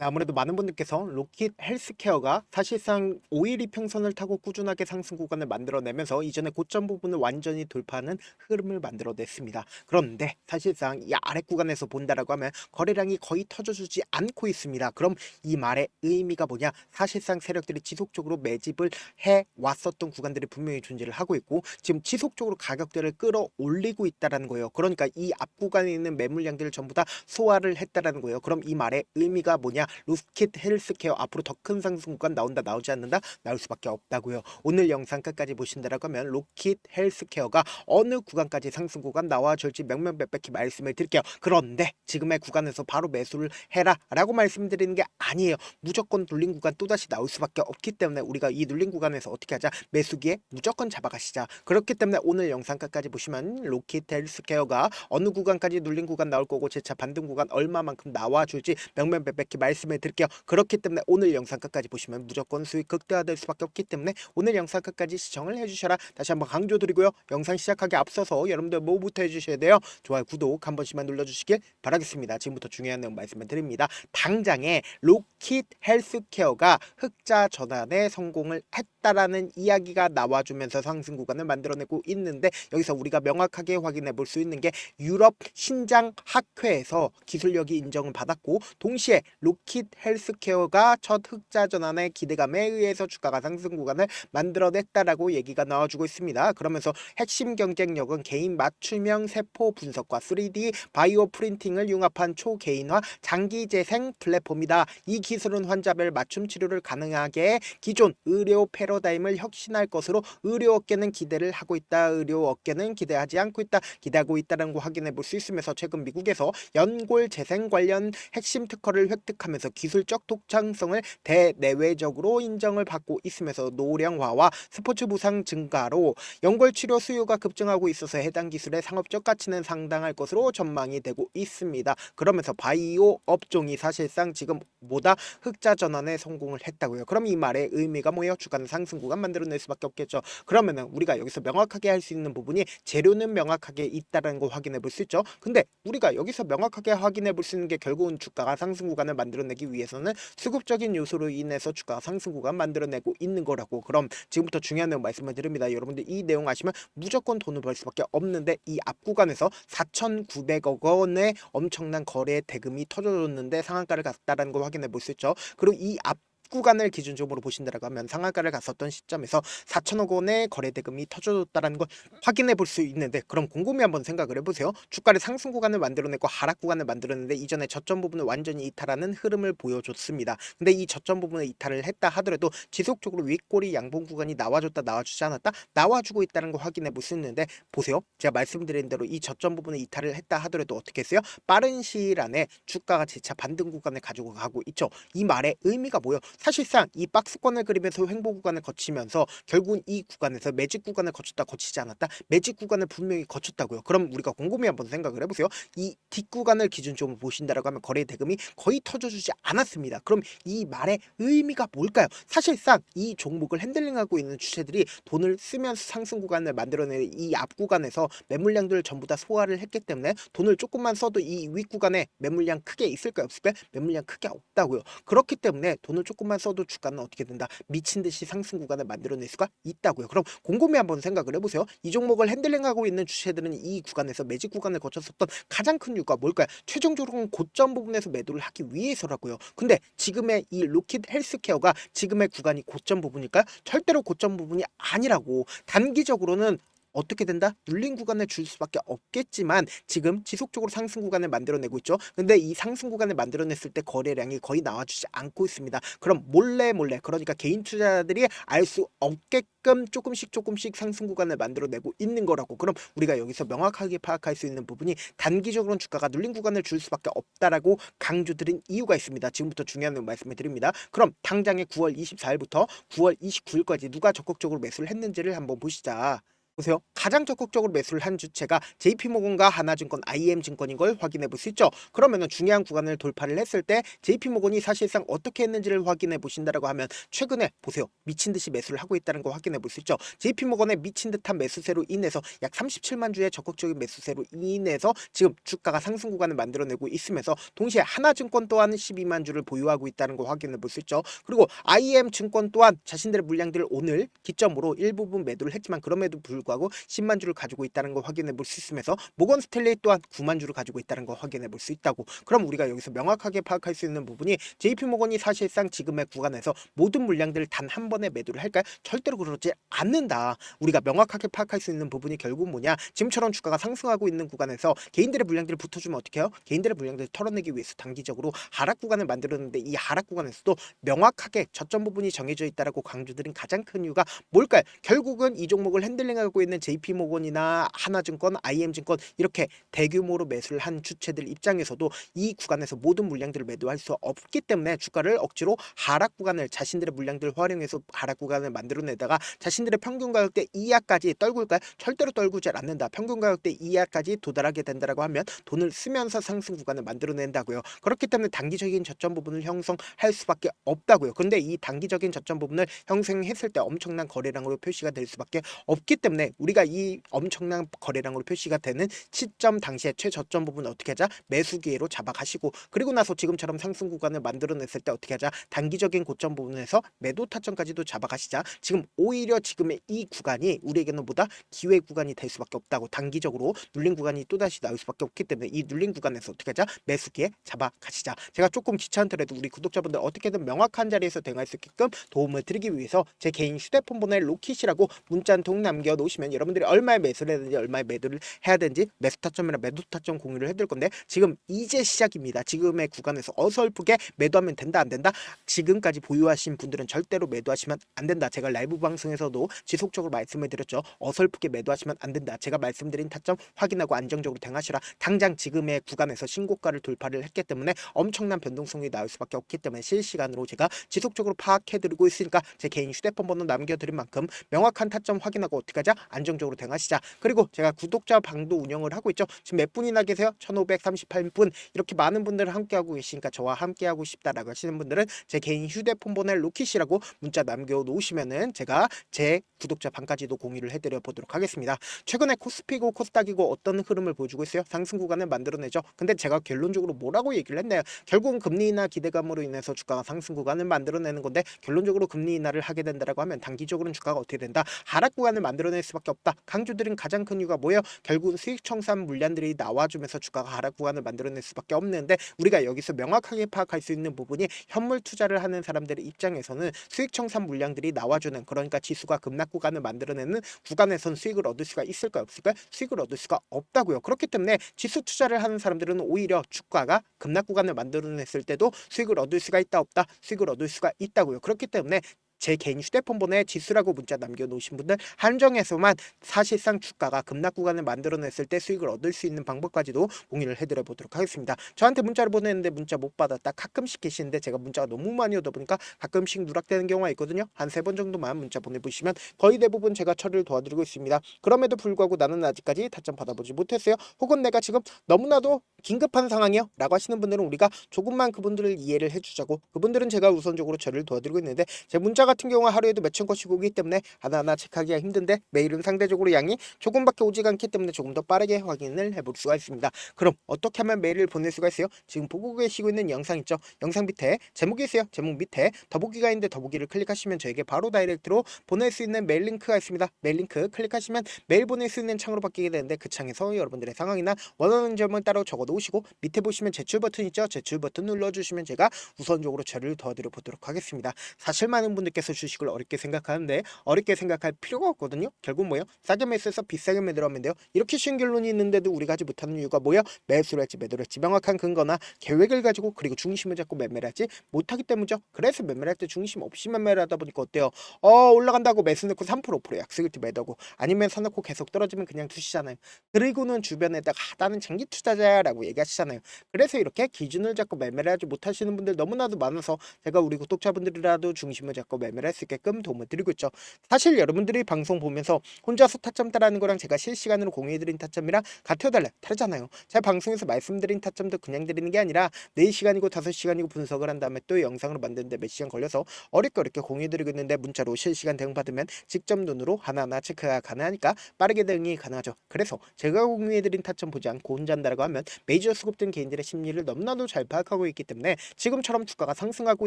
네, 아무래도 많은 분들께서 로킷 헬스케어가 사실상 5일 이평선을 타고 꾸준하게 상승 구간을 만들어내면서 이전에 고점 부분을 완전히 돌파하는 흐름을 만들어냈습니다. 그런데 사실상 이 아래 구간에서 본다라고 하면 거래량이 거의 터져주지 않고 있습니다. 그럼 이 말의 의미가 뭐냐? 사실상 세력들이 지속적으로 매집을 해 왔었던 구간들이 분명히 존재를 하고 있고 지금 지속적으로 가격대를 끌어올리고 있다라는 거예요. 그러니까 이 앞 구간에 있는 매물량들을 전부 다 소화를 했다라는 거예요. 그럼 이 말의 의미가 뭐냐? 로스킷 헬스케어 앞으로 더 큰 상승 구간 나온다 나오지 않는다 나올 수밖에 없다고요. 오늘 영상 끝까지 보신다라고 하면 로킷 헬스케어가 어느 구간까지 상승 구간 나와줄지 명명백백히 말씀을 드릴게요. 그런데 지금의 구간에서 바로 매수를 해라 라고 말씀드리는 게 아니에요. 무조건 눌린 구간 또다시 나올 수밖에 없기 때문에 우리가 이 눌린 구간에서 어떻게 하자 매수기에 무조건 잡아가시자. 그렇기 때문에 오늘 영상 끝까지 보시면 로킷 헬스케어가 어느 구간까지 눌린 구간 나올 거고 제차 반등 구간 얼마만큼 나와줄지 명명백백히 말씀 을 드릴게요. 그렇기 때문에 오늘 영상 끝까지 보시면 무조건 수익 극대화될 수밖에 없기 때문에 오늘 영상 끝까지 시청을 해주셔라. 다시 한번 강조드리고요. 영상 시작하기 앞서서 여러분들 뭐부터 해주셔야 돼요? 좋아요, 구독 한 번씩만 눌러주시길 바라겠습니다. 지금부터 중요한 내용 말씀을 드립니다. 당장에 로킷 헬스케어가 흑자 전환에 성공을 했다라는 이야기가 나와주면서 상승 구간을 만들어내고 있는데 여기서 우리가 명확하게 확인해 볼 수 있는 게 유럽 신장 학회에서 기술력이 인정을 받았고 동시에 로킷 헬스케어가 첫 흑자 전환의 기대감에 의해서 주가가 상승 구간을 만들어냈다라고 얘기가 나와주고 있습니다. 그러면서 핵심 경쟁력은 개인 맞춤형 세포 분석과 3D 바이오 프린팅을 융합한 초개인화 장기 재생 플랫폼이다. 이 기술은 환자별 맞춤 치료를 가능하게 기존 의료 패러다임을 혁신할 것으로 의료 업계는 기대를 하고 있다. 의료 업계는 기대하지 않고 있다. 기대하고 있다는 거 확인해 볼 수 있으면서 최근 미국에서 연골 재생 관련 핵심 특허를 획득하면서 기술적 독창성을 대내외적으로 인정을 받고 있으면서 노령화와 스포츠 부상 증가로 연골 치료 수요가 급증하고 있어서 해당 기술의 상업적 가치는 상당할 것으로 전망이 되고 있습니다. 그러면서 바이오 업종이 사실상 지금 보다 흑자 전환에 성공을 했다고요. 그럼 이 말의 의미가 뭐예요? 주가는 상승 구간 만들어낼 수밖에 없겠죠. 그러면은 우리가 여기서 명확하게 할 수 있는 부분이 재료는 명확하게 있다라는 거 확인해 볼 수 있죠. 근데 우리가 여기서 명확하게 확인해 볼 수 있는 게 결국은 주가가 상승 구간을 만들어내 기 위해서는 수급적인 요소로 인해서 주가가 상승 구간 만들어내고 있는 거라고. 그럼 지금부터 중요한 내용 말씀을 드립니다. 여러분들 이 내용 아시면 무조건 돈을 벌 수밖에 없는데 이 앞 구간에서 4,900억 원의 엄청난 거래 대금이 터져줬는데 상한가를 갔다라는 걸 확인해 볼 수 있죠. 그리고 이앞 구간을 기준적으로 보신다라고 하면 상한가를 갔었던 시점에서 4천억 원의 거래 대금이 터져줬다라는 걸 확인해 볼 수 있는데 그럼 곰곰이 한번 생각을 해보세요. 주가를 상승 구간을 만들어내고 하락 구간을 만들었는데 이전에 저점 부분을 완전히 이탈하는 흐름을 보여줬습니다. 근데 이 저점 부분을 이탈을 했다 하더라도 지속적으로 윗꼬리 양봉 구간이 나와줬다 나와주지 않았다 나와주고 있다는 걸 확인해 볼 수 있는데 보세요. 제가 말씀드린 대로 이 저점 부분을 이탈을 했다 하더라도 어떻게 했어요? 빠른 시일 안에 주가가 재차 반등 구간을 가지고 가고 있죠. 이 말의 의미가 뭐예요? 사실상 이 박스권을 그리면서 횡보 구간을 거치면서 결국은 이 구간에서 매직 구간을 거쳤다 거치지 않았다 매직 구간을 분명히 거쳤다고요. 그럼 우리가 곰곰이 한번 생각을 해보세요. 이 뒷구간을 기준적으로 보신다라고 하면 거래 대금이 거의 터져주지 않았습니다. 그럼 이 말의 의미가 뭘까요? 사실상 이 종목을 핸들링하고 있는 주체들이 돈을 쓰면서 상승 구간을 만들어내는 이 앞 구간에서 매물량들을 전부 다 소화를 했기 때문에 돈을 조금만 써도 이 윗 구간에 매물량 크게 있을까요? 없을까요? 매물량 크게 없다고요. 그렇기 때문에 돈을 조금 만 써도 주가는 어떻게 된다? 미친 듯이 상승 구간을 만들어낼 수가 있다고요. 그럼 곰곰이 한번 생각을 해보세요. 이 종목을 핸들링하고 있는 주체들은 이 구간에서 매직 구간을 거쳤었던 가장 큰 이유가 뭘까요? 최종적으로는 고점 부분에서 매도를 하기 위해서라고요. 근데 지금의 이 로킷 헬스케어가 지금의 구간이 고점 부분일까요? 절대로 고점 부분이 아니라고 단기적으로는 어떻게 된다? 눌린 구간을 줄 수밖에 없겠지만 지금 지속적으로 상승 구간을 만들어내고 있죠. 근데 이 상승 구간을 만들어냈을 때 거래량이 거의 나와주지 않고 있습니다. 그럼 몰래 몰래 그러니까 개인 투자자들이 알 수 없게끔 조금씩 조금씩 상승 구간을 만들어내고 있는 거라고. 그럼 우리가 여기서 명확하게 파악할 수 있는 부분이 단기적으로는 주가가 눌린 구간을 줄 수밖에 없다라고 강조드린 이유가 있습니다. 지금부터 중요한 말씀을 드립니다. 그럼 당장에 9월 24일부터 9월 29일까지 누가 적극적으로 매수를 했는지를 한번 보시자. 보세요. 가장 적극적으로 매수를 한 주체가 JP모건과 하나증권, IM증권인 걸 확인해 볼 수 있죠. 그러면은 중요한 구간을 돌파를 했을 때 JP모건이 사실상 어떻게 했는지를 확인해 보신다라고 하면 최근에 보세요. 미친 듯이 매수를 하고 있다는 거 확인해 볼 수 있죠. JP모건의 미친 듯한 매수세로 인해서 약 37만 주의 적극적인 매수세로 인해서 지금 주가가 상승 구간을 만들어내고 있으면서 동시에 하나증권 또한 12만 주를 보유하고 있다는 거 확인해 볼 수 있죠. 그리고 IM증권 또한 자신들의 물량들을 오늘 기점으로 일부분 매도를 했지만 그럼에도 불구하고 10만 주를 가지고 있다는 거 확인해 볼 수 있으면서 모건 스텔레이 또한 9만 주를 가지고 있다는 거 확인해 볼 수 있다고. 그럼 우리가 여기서 명확하게 파악할 수 있는 부분이 JP 모건이 사실상 지금의 구간에서 모든 물량들을 단 한 번에 매도를 할까요? 절대로 그러지 않는다. 우리가 명확하게 파악할 수 있는 부분이 결국 뭐냐? 지금처럼 주가가 상승하고 있는 구간에서 개인들의 물량들을 붙어주면 어떻게 해요? 개인들의 물량들을 털어내기 위해서 단기적으로 하락 구간을 만들었는데 이 하락 구간에서도 명확하게 저점 부분이 정해져 있다라고 강조드린 가장 큰 이유가 뭘까요? 결국은 이 종목을 핸들링하고 있는 JP모건이나 하나증권, IM증권 이렇게 대규모로 매수를 한 주체들 입장에서도 이 구간에서 모든 물량들을 매도할 수 없기 때문에 주가를 억지로 하락 구간을 자신들의 물량들을 활용해서 하락 구간을 만들어내다가 자신들의 평균 가격대 이하까지 떨굴까요? 절대로 떨구지 않는다. 평균 가격대 이하까지 도달하게 된다라고 하면 돈을 쓰면서 상승 구간을 만들어낸다고요. 그렇기 때문에 단기적인 저점 부분을 형성할 수밖에 없다고요. 근데 이 단기적인 저점 부분을 형성했을 때 엄청난 거래량으로 표시가 될 수밖에 없기 때문에 우리가 이 엄청난 거래량으로 표시가 되는 시점 당시에 최저점 부분 어떻게 하자? 매수 기회로 잡아가시고 그리고 나서 지금처럼 상승 구간을 만들어냈을 때 어떻게 하자? 단기적인 고점 부분에서 매도 타점까지도 잡아가시자. 지금 오히려 지금의 이 구간이 우리에게는 보다 기회 구간이 될 수밖에 없다고 단기적으로 눌린 구간이 또다시 나올 수밖에 없기 때문에 이 눌린 구간에서 어떻게 하자? 매수 기회 잡아가시자. 제가 조금 귀찮더라도 우리 구독자분들 어떻게든 명확한 자리에서 대응할 수 있게끔 도움을 드리기 위해서 제 개인 휴대폰 번호에 로킷이라고 문자 한 통 남겨놓으 시면 여러분들이 얼마에 매수를 해야 되는지 얼마에 매도를 해야 되는지 매수 타점이나 매도 타점 공유를 해드릴 건데 지금 이제 시작입니다. 지금의 구간에서 어설프게 매도하면 된다 안 된다 지금까지 보유하신 분들은 절대로 매도하시면 안 된다. 제가 라이브 방송에서도 지속적으로 말씀을 드렸죠. 어설프게 매도하시면 안 된다. 제가 말씀드린 타점 확인하고 안정적으로 대응하시라. 당장 지금의 구간에서 신고가를 돌파를 했기 때문에 엄청난 변동성이 나올 수밖에 없기 때문에 실시간으로 제가 지속적으로 파악해드리고 있으니까 제 개인 휴대폰 번호 남겨드린 만큼 명확한 타점 확인하고 어떻게 하자 안정적으로 대응하시자. 그리고 제가 구독자 방도 운영을 하고 있죠. 지금 몇 분이나 계세요? 1538분 이렇게 많은 분들 함께하고 계시니까 저와 함께하고 싶다라고 하시는 분들은 제 개인 휴대폰 번호 로킷이라고 문자 남겨놓으시면은 제가 제 구독자 방까지도 공유를 해드려 보도록 하겠습니다. 최근에 코스피고 코스닥이고 어떤 흐름을 보여주고 있어요? 상승 구간을 만들어내죠. 근데 제가 결론적으로 뭐라고 얘기를 했나요? 결국은 금리 인하 기대감으로 인해서 주가가 상승 구간을 만들어내는 건데 결론적으로 금리 인하를 하게 된다라고 하면 단기적으로는 주가가 어떻게 된다? 하락 구간을 만들어낼 수 밖에 없다. 강조드린 가장 큰 이유가 뭐예요? 결국은 수익 청산 물량들이 나와주면서 주가가 하락 구간을 만들어낼 수밖에 없는데 우리가 여기서 명확하게 파악할 수 있는 부분이 현물 투자를 하는 사람들의 입장에서는 수익 청산 물량들이 나와주는 그러니까 지수가 급락 구간을 만들어내는 구간에선 수익을 얻을 수가 있을까 없을까? 수익을 얻을 수가 없다고요. 그렇기 때문에 지수 투자를 하는 사람들은 오히려 주가가 급락 구간을 만들어냈을 때도 수익을 얻을 수가 있다 없다? 수익을 얻을 수가 있다고요. 그렇기 때문에 제 개인 휴대폰 번호에 지수라고 문자 남겨놓으신 분들 한정해서만 사실상 주가가 급락 구간을 만들어냈을 때 수익을 얻을 수 있는 방법까지도 공유를 해드려 보도록 하겠습니다. 저한테 문자를 보냈는데 문자 못 받았다 가끔씩 계시는데 제가 문자가 너무 많이 오다 보니까 가끔씩 누락되는 경우가 있거든요. 한 세 번 정도만 문자 보내보시면 거의 대부분 제가 처리를 도와드리고 있습니다. 그럼에도 불구하고 나는 아직까지 타점 받아보지 못했어요. 혹은 내가 지금 너무나도 긴급한 상황이요 라고 하시는 분들은 우리가 조금만 그분들을 이해를 해주자고 그분들은 제가 우선적으로 처리를 도와드리고 있는데 제 문자 같은 경우 하루에도 몇천 건씩 오기 때문에 하나하나 체크하기가 힘든데 메일은 상대적으로 양이 조금밖에 오지 않기 때문에 조금 더 빠르게 확인을 해볼 수가 있습니다. 그럼 어떻게 하면 메일을 보낼 수가 있어요? 지금 보고 계시고 있는 영상 있죠? 영상 밑에 제목이 있어요. 제목 밑에 더보기가 있는데 더보기를 클릭하시면 저에게 바로 다이렉트로 보낼 수 있는 메일 링크가 있습니다. 메일 링크 클릭하시면 메일 보낼 수 있는 창으로 바뀌게 되는데 그 창에서 여러분들의 상황이나 원하는 점을 따로 적어 놓으시고 밑에 보시면 제출 버튼 있죠? 제출 버튼 눌러주시면 제가 우선적으로 처리를 도와드려 보도록 하겠습니다. 사실 많은 분들께 서 주식을 어렵게 생각하는데 어렵게 생각할 필요가 없거든요. 결국 뭐예요? 싸게 매수해서 비싸게 매도하면 돼요. 이렇게 쉬운 결론이 있는데도 우리가 하지 못하는 이유가 뭐예요? 매수를 할지 매도를 할지 명확한 근거나 계획을 가지고 그리고 중심을 잡고 매매를 하지 못하기 때문이죠. 그래서 매매를 할 때 중심 없이 매매를 하다 보니까 어때요? 어 올라간다고 매수 넣고 3% 5% 약속일 때 매도고 아니면 사놓고 계속 떨어지면 그냥 두시잖아요. 그리고는 주변에다가 아, 나는 장기 투자자야라고 된다라고 얘기하시잖아요. 그래서 이렇게 기준을 잡고 매매를 하지 못하시는 분들 너무나도 많아서 제가 우리 구독자분들이라도 중심을 잡고 매매 를 할 수 있게끔 도움을 드리고 있죠. 사실 여러분들이 방송 보면서 혼자서 타점 따라하는 거랑 제가 실시간으로 공유해드린 타점이랑 같아요 달라요 다르잖아요. 제가 방송에서 말씀드린 타점도 그냥 드리는 게 아니라 4시간이고 5시간이고 분석을 한 다음에 또 영상으로 만드는데 몇 시간 걸려서 어렵게 어렵게 공유해드리고 있는데 문자로 실시간 대응 받으면 직접 눈으로 하나하나 체크가 가능하니까 빠르게 대응이 가능하죠. 그래서 제가 공유해드린 타점 보지 않고 혼자 한다라고 하면 메이저 수급된 개인들의 심리를 너무나도 잘 파악하고 있기 때문에 지금처럼 주가가 상승하고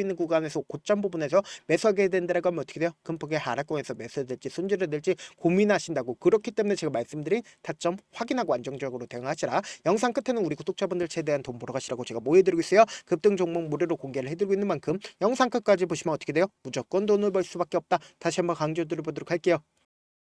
있는 구간에서 고점 부분에서 매수하게 된다라고 하면 어떻게 돼요? 금폭의 하락권에서 매수해야 될지 손질해야 될지 고민하신다고. 그렇기 때문에 제가 말씀드린 타점 확인하고 안정적으로 대응하시라. 영상 끝에는 우리 구독자분들 최대한 돈 벌어 가시라고 제가 모여드리고 있어요. 급등 종목 무료로 공개를 해드리고 있는 만큼 영상 끝까지 보시면 어떻게 돼요? 무조건 돈을 벌 수밖에 없다. 다시 한번 강조드려보도록 할게요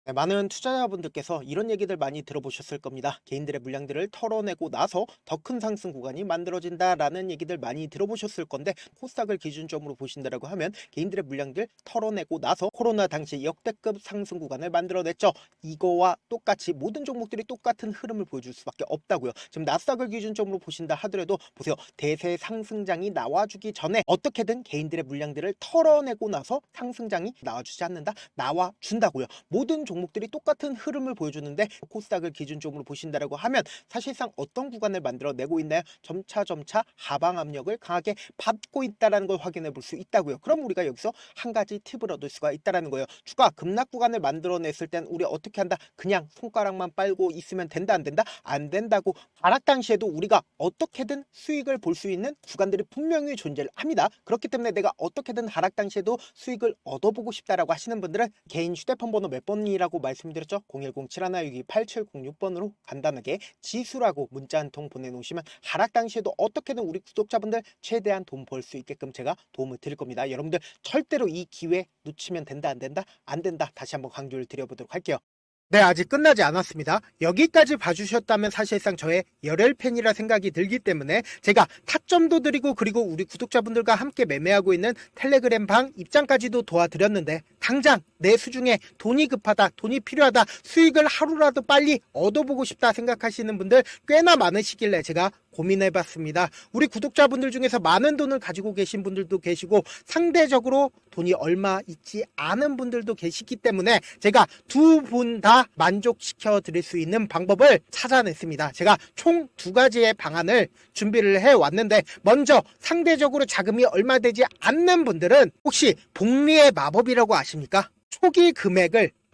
네, 많은 투자자분들께서 이런 얘기들 많이 들어보셨을 겁니다. 개인들의 물량들을 털어내고 나서 더 큰 상승 구간이 만들어진다라는 얘기들 많이 들어보셨을 건데 코스닥을 기준점으로 보신다라고 하면 개인들의 물량들 털어내고 나서 코로나 당시 역대급 상승 구간을 만들어냈죠. 이거와 똑같이 모든 종목들이 똑같은 흐름을 보여줄 수밖에 없다고요. 지금 나스닥을 기준점으로 보신다 하더라도 보세요. 대세 상승장이 나와주기 전에 어떻게든 개인들의 물량들을 털어내고 나서 상승장이 나와주지 않는다. 나와준다고요. 모든 종 목들이 똑같은 흐름을 보여주는데 코스닥을 기준점으로 보신다라고 하면 사실상 어떤 구간을 만들어내고 있나요? 점차 점차 하방 압력을 강하게 받고 있다라는 걸 확인해 볼 수 있다고요. 그럼 우리가 여기서 한 가지 팁을 얻을 수가 있다라는 거예요. 주가 급락 구간을 만들어냈을 땐 우리 어떻게 한다? 그냥 손가락만 빨고 있으면 된다 안 된다? 안 된다고 하락 당시에도 우리가 어떻게든 수익을 볼 수 있는 구간들이 분명히 존재를 합니다. 그렇기 때문에 내가 어떻게든 하락 당시에도 수익을 얻어보고 싶다라고 하시는 분들은 개인 휴대폰 번호 몇 번이라고 말씀드렸죠? 010-7162-8706번으로 간단하게 지수라고 문자 한 통 보내놓으시면 하락 당시에도 어떻게든 우리 구독자분들 최대한 돈 벌 수 있게끔 제가 도움을 드릴 겁니다. 여러분들 절대로 이 기회 놓치면 된다 안 된다? 안 된다. 다시 한번 강조를 드려보도록 할게요. 네, 아직 끝나지 않았습니다. 여기까지 봐주셨다면 사실상 저의 열혈 팬이라 생각이 들기 때문에 제가 타점도 드리고 그리고 우리 구독자분들과 함께 매매하고 있는 텔레그램 방 입장까지도 도와드렸는데 당장 내 수중에 돈이 급하다, 돈이 필요하다, 수익을 하루라도 빨리 얻어보고 싶다 생각하시는 분들 꽤나 많으시길래 제가 고민해봤습니다. 우리 구독자분들 중에서 많은 돈을 가지고 계신 분들도 계시고 상대적으로 돈이 얼마 있지 않은 분들도 계시기 때문에 제가 두 분 다 만족시켜 드릴 수 있는 방법을 찾아냈습니다. 제가 총 두 가지의 방안을 준비를 해 왔는데 먼저 상대적으로 자금이 얼마 되지 않는 분들은 혹시 복리의 마법이라고 아십니까? 초기 금액을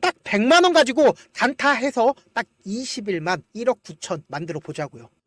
딱 100만 원 가지고 단타해서 딱 20일만 1억 9천 만들어 보자고요.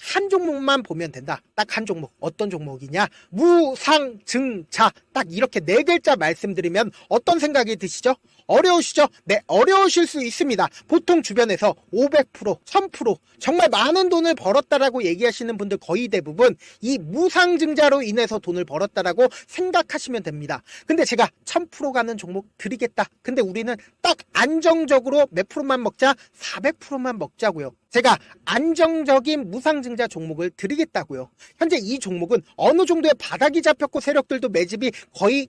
한 종목만 보면 된다. 딱 한 종목. 어떤 종목이냐? 무상증자. 딱 이렇게 네 글자 말씀드리면 어떤 생각이 드시죠? 어려우시죠? 네, 어려우실 수 있습니다. 보통 주변에서 500%, 1000% 정말 많은 돈을 벌었다라고 얘기하시는 분들 거의 대부분 이 무상증자로 인해서 돈을 벌었다라고 생각하시면 됩니다. 근데 제가 1000% 가는 종목 드리겠다. 근데 우리는 딱 안정적으로 몇 프로만 먹자? 400%만 먹자고요. 제가 안정적인 무상증자 종목을 드리겠다고요. 현재 이 종목은 어느 정도의 바닥이 잡혔고 세력들도 매집이 거의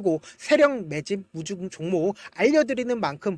세력 매집 무중 종목 알려드리는 만큼